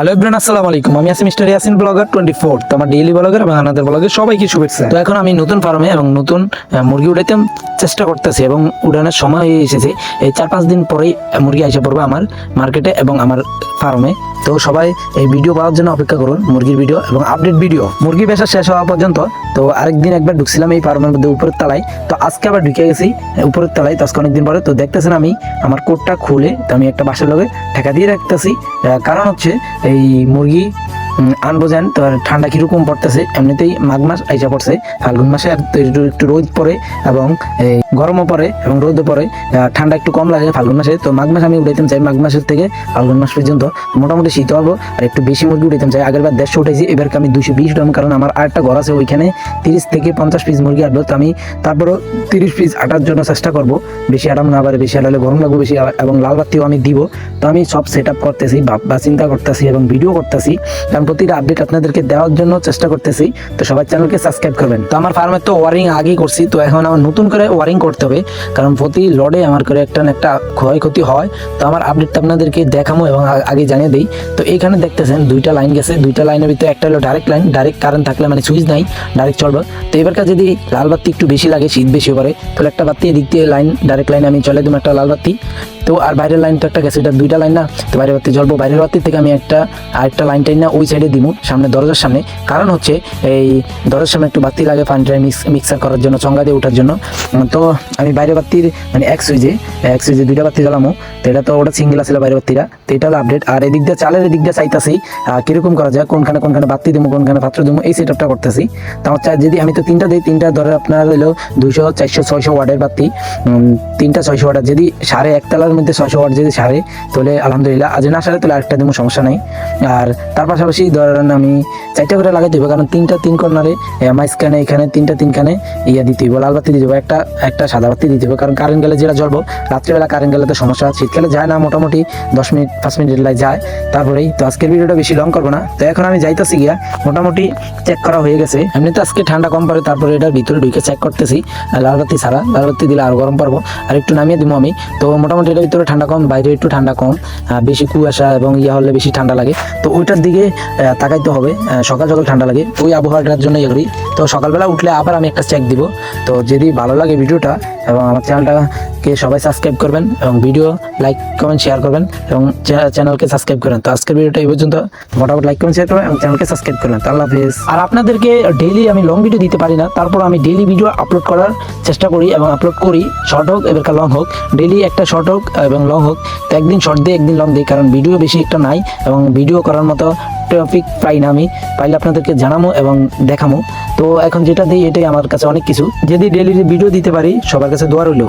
Hello Ibran আসসালামু আলাইকুম। আমি আছি mister Yasin blogger twenty four তো আমার ডেইলি ব্লগার এবং আনাদের ব্লগের সবাইকে শুভেচ্ছা। তো এখন আমি নতুন ফার্মে এবং নতুন মুরগি উঠাইতে চেষ্টা করতেছি এবং উড়ানোর সময় হয়ে এসেছে। এই চার পাঁচ দিন পরেই মুরগি এসে পড়বে আমার মার্কেটে এবং আমার ফার্মে তো সবাই এই ভিডিও পাওয়ার জন্য অপেক্ষা করুন, মুরগির ভিডিও এবং আপডেট ভিডিও মুরগি বেচা শেষ হওয়া পর্যন্ত, তো আরেকদিন একবার ঢুকছিলাম এই ফার্মের মধ্যে উপরের তলায়। তো আজকে আবার ঢুকে গেছি উপরের তলায়, তো আজকে অনেকদিন পরে। তো দেখতেছেন আমি, আমার কোটটা খুলে, তো আমি একটা বাসার লগে ঠেকা দিয়ে রাখতেছি। কারণ হচ্ছে এই মুরগি আনব যেন, তো আর ঠান্ডা কীরকম পড়তেছে, এমনিতেই মাঘ মাস আইসা পড়ছে, ফাল্গুন মাসে একটু রোদ পড়ে, এবং এই গরমও পড়ে এবং রোদও পড়ে। ঠান্ডা একটু কম লাগে ফাল্গুন মাসে, তো মাঘ মাস আমি উঠাইতাম চাই, মাঘ মাসের থেকে ফাল্গুন মাস পর্যন্ত। মোটামুটি শীত হব, আর একটু বেশি মুরগি উঠাইতাম চাই। আগের বার দেড়শো উঠেছি এবারকে আমি দুশো বিশ উঠাম কারণ আমার আরেকটা ঘর আছে ওইখানে। তিরিশ থেকে পঞ্চাশ পিস মুরগি আটবো তো আমি তারপরও তিরিশ পিস আটার জন্য চেষ্টা করব। বেশি আরাম না পারে, বেশি আটালে গরম লাগবে বেশি এবং লাল বাতিও আমি দিব। তো আমি সব সেট আপ করতেছি ভাববা চিন্তা করতেছি এবং ভিডিও করতেছি। কারণ প্রতিটা আপডেট আপনাদেরকে দেওয়ার জন্য চেষ্টা করতেছি। তো সবাই চ্যানেলকে সাবস্ক্রাইব করবেন। তো আমার ফার্মের তো ওয়ারিং আগেই করছি, তো এখন আমার নতুন করে ওয়ারিং করতে হবে। কারণ প্রতি লডে আমার করে একটা না একটা ক্ষয়ক্ষতি হয়। তো আমার আপডেট আপনাদেরকে দেখামো এবং আগে জানিয়ে দিই। তো এইখানে দেখতেছেন দুইটা লাইন গেছে। দুইটা লাইনের ভিতরে একটা হলো ডাইরেক্ট লাইন ডাইরেক্ট কারেন্ট থাকলে মানে সুইচ নাই ডাইরেক্ট চলবে। তো এবারকার যদি লাল বাতি একটু বেশি লাগে, শীত বেশি করে তাহলে একটা বাতি এদিক দিয়ে লাইন ডাইরেক্ট লাইনে আমি চলে দেবো একটা লাল বাতি। তো আর বাইরের লাইন তো একটা গেছে, এটা দুইটা লাইন না। তো বাইরের বাতি জ্বলবো, বাইরের বাতি থেকে আমি একটা আরেকটা লাইন টাইন না ওই সাইডে দিব সামনে দরজার সামনে। কারণ হচ্ছে এই দরজার সামনে একটু বাতি লাগে মিক্স মিক্সার করার জন্য, চঙ্গা দিয়ে ওঠার জন্য। তো আমি বাইরের বাতির মানে এক সুইজে এক সুইজে দুইটা বাতি জ্বালামো, তো এটা তো ওটা সিঙ্গেল আছিল বাইরের বাতিরা তো এটা আপডেট আর এদিক দিয়ে চালের এদিক দিয়ে চাইতাছি কীরকম করা যায়, কোনখানে কোনখানে বাতি দেবো কোনখানে পাত্র দেবো এই সেট আপটা করতেছি। তো আমার যদি আমি তো তিনটা দিই, তিনটা ধরে আপনার হলো দুইশো, চারশো, ছয়শো ওয়ার্ডের বাতি তিনটা ছয়শো ওয়ার্ডের যদি সাড়ে একতলার মধ্যে ছয়শো ওয়ার্ড যদি সারে, তাহলে আলহামদুলিল্লাহ আজ না সারে, তাহলে আরেকটা দেবো সমস্যা নেই। আর তার পাশাপাশি ধরেন আমি চারটা করে লাগাই দেবো, কারণ তিনটা তিন কর্নারে মাঝখানে এখানে তিনটা তিনখানে ইয়ে দিতে হইব, লাল বাতি দিতে হইব একটা একটা সাদা বাতি দিতে হবে। কারণ কারেন্ট গেলে যেটা জ্বলবো, রাত্রিবেলা কারেন্ট গেলে তো সমস্যা। শীতকালে যায় না, মোটামুটি দশ মিনিট, পাঁচ মিনিট লাই যায়। তারপরেই তো আজকের ভিডিওটা বেশি লং করব না। তো এখন আমি যাইতেছি গিয়া, মোটামুটি চেক করা হয়ে গেছে। এমনিতে আজকে ঠান্ডা কম পড়ে, তারপরে এটার ভিতরে ঢুকে চেক করতেছি। লাল বাতি ছাড়া লাল বাতি দিলে আর গরম পারব আর একটু নামিয়ে দিব আমি। তো মোটামুটি এটার ভিতরে ঠান্ডা কম, বাইরে একটু ঠান্ডা কম। বেশি কুয়াশা এবং ইয়া হলে বেশি ঠান্ডা লাগে। তো ওইটার দিকে তাকাইতে হবে। সকাল সকাল ঠান্ডা লাগে। ওই আবহাওয়াটার জন্য করি তো সকালবেলা উঠলে আবার আমি একটা চেক দিব। তো যদি ভালো লাগে ভিডিওটা এবং আমার চ্যানেলটাকে সবাই সাবস্ক্রাইব করবেন এবং ভিডিও লাইক কমেন্ট শেয়ার করবেন এবং চ্যানেলকে সাবস্ক্রাইব করেন। তো আজকের ভিডিওটা এই পর্যন্ত। মোটামুটি লাইক কমেন্ট শেয়ার করবেন এবং চ্যানেলকে সাবস্ক্রাইব করবেন। আল্লাহ হাফিজ। আর আপনাদেরকে ডেইলি আমি লং ভিডিও দিতে পারি না। তারপর আমি ডেইলি ভিডিও আপলোড করার চেষ্টা করি এবং আপলোড করি। শর্ট হোক এবার লং হোক। ডেইলি একটা শর্ট হোক এবং লং হোক। তো একদিন শর্ট দিই, একদিন লং দিই, কারণ ভিডিও বেশি একটা নাই এবং ভিডিও করার মতো টপিক পাই না আমি। পাইলে আপনাদেরকে জানাব এবং দেখাবো তো এখন যেটা দিই এটাই আমার কাছে অনেক কিছু। যদি ডেলি ভিডিও দিতে পারি, সবার কাছে দোয়া রইল।